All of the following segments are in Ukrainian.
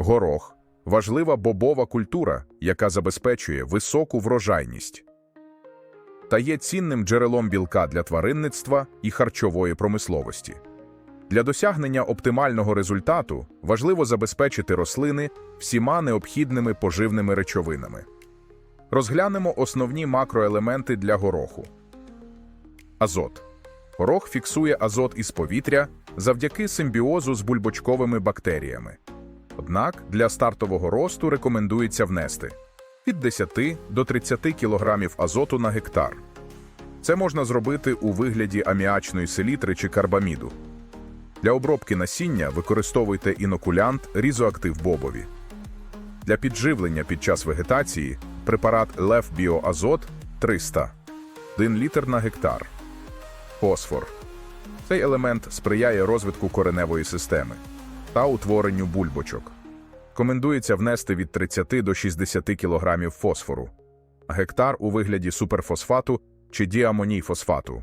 Горох важлива бобова культура, яка забезпечує високу врожайність та є цінним джерелом білка для тваринництва і харчової промисловості. Для досягнення оптимального результату важливо забезпечити рослини всіма необхідними поживними речовинами. Розглянемо основні макроелементи для гороху. Азот. Горох фіксує азот із повітря завдяки симбіозу з бульбочковими бактеріями. Однак для стартового росту рекомендується внести від 10 до 30 кг азоту на гектар. Це можна зробити у вигляді аміачної селітри чи карбаміду. Для обробки насіння використовуйте інокулянт різоактив бобові. Для підживлення під час вегетації препарат Лев Біоазот 300 1 літр на гектар. Фосфор. Цей елемент сприяє розвитку кореневої системи та утворенню бульбочок. Рекомендується внести від 30 до 60 кг фосфору, гектар у вигляді суперфосфату чи діамоній-фосфату.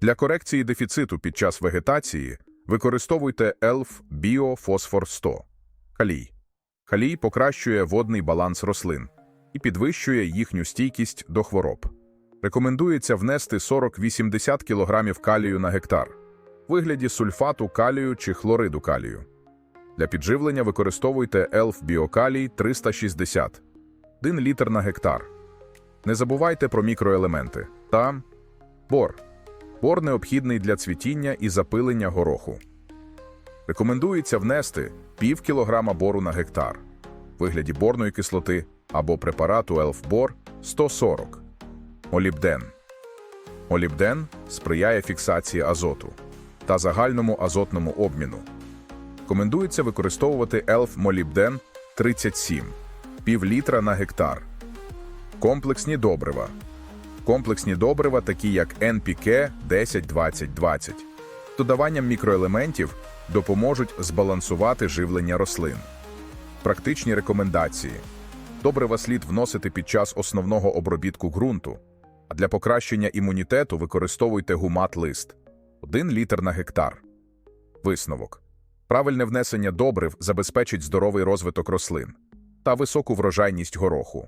Для корекції дефіциту під час вегетації використовуйте ELF Біофосфор 100. Калій. Калій покращує водний баланс рослин і підвищує їхню стійкість до хвороб. Рекомендується внести 40-80 кг калію на гектар у вигляді сульфату калію чи хлориду калію. Для підживлення використовуйте ELF Біокалій 360 1 літр на гектар. Не забувайте про мікроелементи та бор. Бор необхідний для цвітіння і запилення гороху. Рекомендується внести пів кілограма бору на гектар у вигляді борної кислоти або препарату Елфбор 140. Молібден. Молібден сприяє фіксації азоту та загальному азотному обміну. Рекомендується використовувати Елф Молібден 37 пів літра на гектар. Комплексні добрива. Комплексні добрива, такі як NPK 10-20-20, додаванням мікроелементів допоможуть збалансувати живлення рослин. Практичні рекомендації. Добрива слід вносити під час основного обробітку ґрунту, а для покращення імунітету використовуйте гумат-лист 1 літр на гектар. Висновок. Правильне внесення добрив забезпечить здоровий розвиток рослин та високу врожайність гороху.